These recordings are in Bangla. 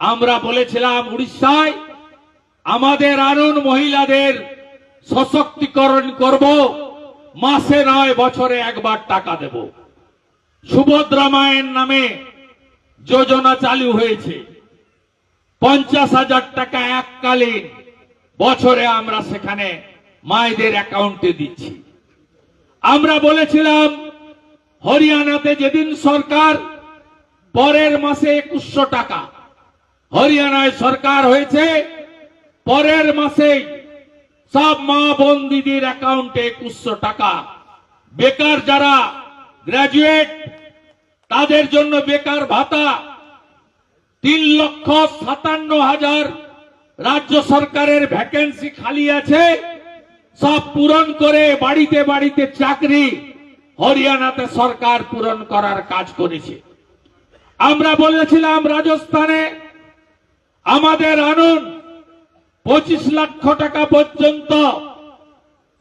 আমরা বলেছিলাম উড়িষ্যায় আমাদের আরুণ মহিলাদের সশক্তিকরণ করব, মাসে নয়, বছরে একবার টাকা দেব। সুভদ্রা মায়ের নামে যোজনা চালু হয়েছে। পঞ্চাশ হাজার টাকা এককালীন বছরে আমরা সেখানে মায়েদের অ্যাকাউন্টে দিচ্ছি। আমরা বলেছিলাম, হরিয়ানাতে যেদিন সরকার পরের মাসে একুশশো টাকা হরিয়ানায় সরকার হয়েছে, পরের মাসে সব মা বোন দিদির অ্যাকাউন্টে একুশশো টাকা। বেকার যারা গ্রাজুয়েট, তাদের জন্য বেকার ভাতা তিন লক্ষ সাতান্ন হাজার। রাজ্য সরকারের ভ্যাকেন্সি খালি আছে, সব পূরণ করে বাড়িতে বাড়িতে চাকরি হরিয়ানাতে সরকার পূরণ করার কাজ করেছে। আমরা বলেছিলাম, রাজস্থানে আমাদের আনুন। পঁচিশ লক্ষ টাকা পর্যন্ত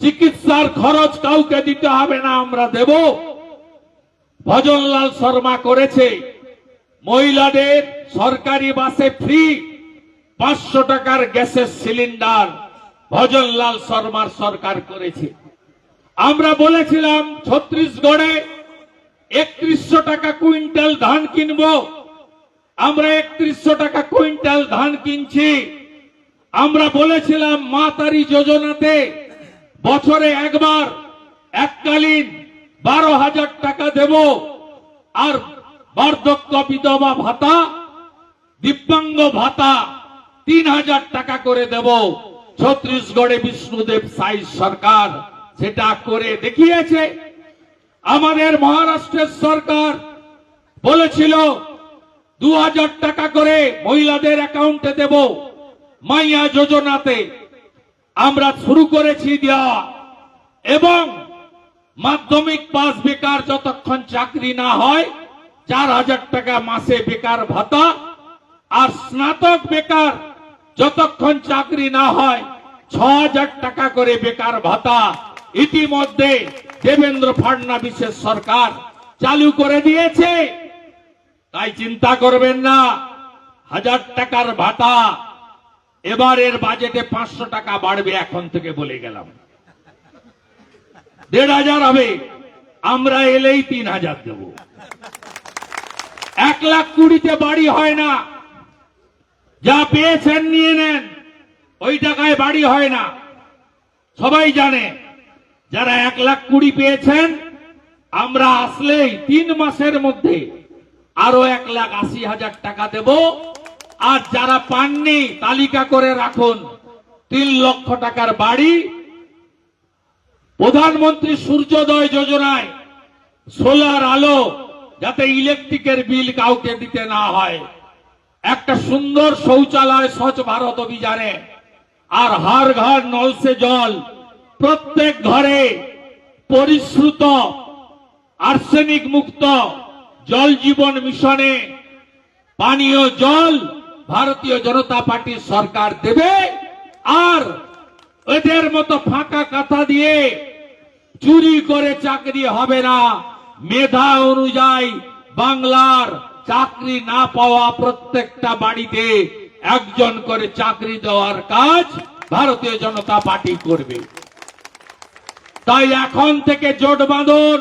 চিকিৎসার খরচ কাউকে দিতে হবে না, আমরা দেব। ভজনলাল শর্মা করেছে, মহিলাদের সরকারি বাসে ফ্রি পাঁচশো টাকার গ্যাসের সিলিন্ডার ভজনলাল শর্মার সরকার করেছে। আমরা বলেছিলাম, ছত্রিশগড়ে একত্রিশশো টাকা কুইন্টাল ধান কিনবো। আমরা একত্রিশশো টাকা কুইন্টাল ধান কিনছি। আমরা বলেছিলাম, মা তারি যোজনাতে বছরে একবার, এককালীন বারো হাজার টাকা দেব। আর বার্ধক্য বিধবা ভাতা, দিব্যাঙ্গ ভাতা তিন হাজার টাকা করে দেব। ছত্রিশগড়ে বিষ্ণুদেব সাই সরকার সেটা করে দেখিয়েছে। আমাদের মহারাষ্ট্রের সরকার বলেছিল দু হাজার টাকা করে মহিলাদের অ্যাকাউন্টে দেব মাইয়া যোজনাতে। আমরা শুরু করেছি দেওয়া এবং মাধ্যমিক পাস বেকার যতক্ষণ চাকরি না হয় চার হাজার টাকা মাসে বেকার ভাতা। আর স্নাতক বেকার যতক্ষণ চাকরি না হয় ছ হাজার টাকা করে বেকার ভাতা। ইতিমধ্যে দেবেন্দ্র ফাডনাবিসের সরকার চালু করে দিয়েছে। তাই চিন্তা করবেন না। হাজার টাকার ভাতা, এবারের বাজেটে পাঁচশো টাকা বাড়বে এখন থেকে বলে গেলাম। দেড় হাজার হবে, আমরা এলেই তিন হাজার দেব। এক লাখ কুড়িতে বাড়ি হয় না। যা পেয়েছেন নিয়ে নেন, ওই টাকায় বাড়ি হয় না। সবাই জানে, যারা এক লাখ কুড়ি পেয়েছেন, আমরা আসলেই তিন মাসের মধ্যে আরও এক লাখ আশি হাজার টাকা দেব। আর যারা পাননি, তালিকা করে রাখুন। তিন লক্ষ টাকার বাড়ি। প্রধানমন্ত্রী সূর্যোদয় যোজনায় সোলার আলো যাতে ইলেকট্রিকের বিল কাউকে দিতে না হয়। একটা সুন্দর শৌচালয় স্বচ্ছ ভারত অভিযানে। আর হার ঘর নলসে জল। প্রত্যেক ঘরে পরিশ্রুত, আর্সেনিক মুক্ত। জল জীবন মিশনে পানীয় জল ভারতীয় জনতা পার্টির সরকার দেবে আর এদের মতো ফাঁকা কথা দিয়ে চুরি করে চাকরি হবে না। মেধা অনুযায়ী বাংলার চাকরি না পাওয়া প্রত্যেকটা বাড়িতে একজন করে চাকরি দেওয়ার কাজ ভারতীয় জনতা পার্টি করবে। তাই এখন থেকে জোট বাঁধুন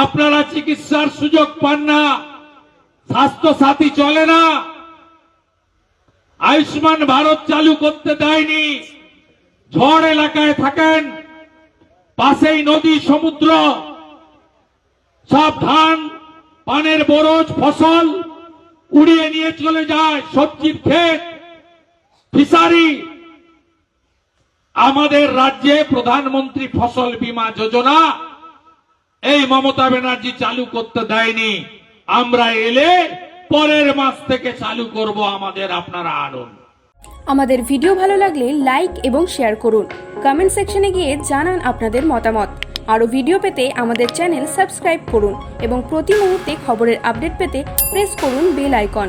আপনারা চিকিৎসার সুযোগ পান না, স্বাস্থ্য সাথী চলে না, আয়ুষ্মান ভারত চালু করতে দেয়নি, ঝড় এলাকায় থাকেন, পাশেই নদী, সমুদ্র, সব ধান, পানের বরজ, ফসল উড়িয়ে নিয়ে চলে যায়, সবজির ক্ষেত ফিসারি আমাদের রাজ্যে প্রধানমন্ত্রী ফসল বীমা যোজনা এই মমতা ব্যানার্জি চালু করতে দেয়নি। আমরা এলে পরের মাস থেকে চালু করব আমাদের আপনারা আনুন আমাদের ভিডিও ভালো লাগলে লাইক এবং শেয়ার করুন। কমেন্ট সেকশনে গিয়ে জানান আপনাদের মতামত। আরও ভিডিও পেতে আমাদের চ্যানেল সাবস্ক্রাইব করুন এবং প্রতি মুহূর্তে খবরের আপডেট পেতে প্রেস করুন বেল আইকন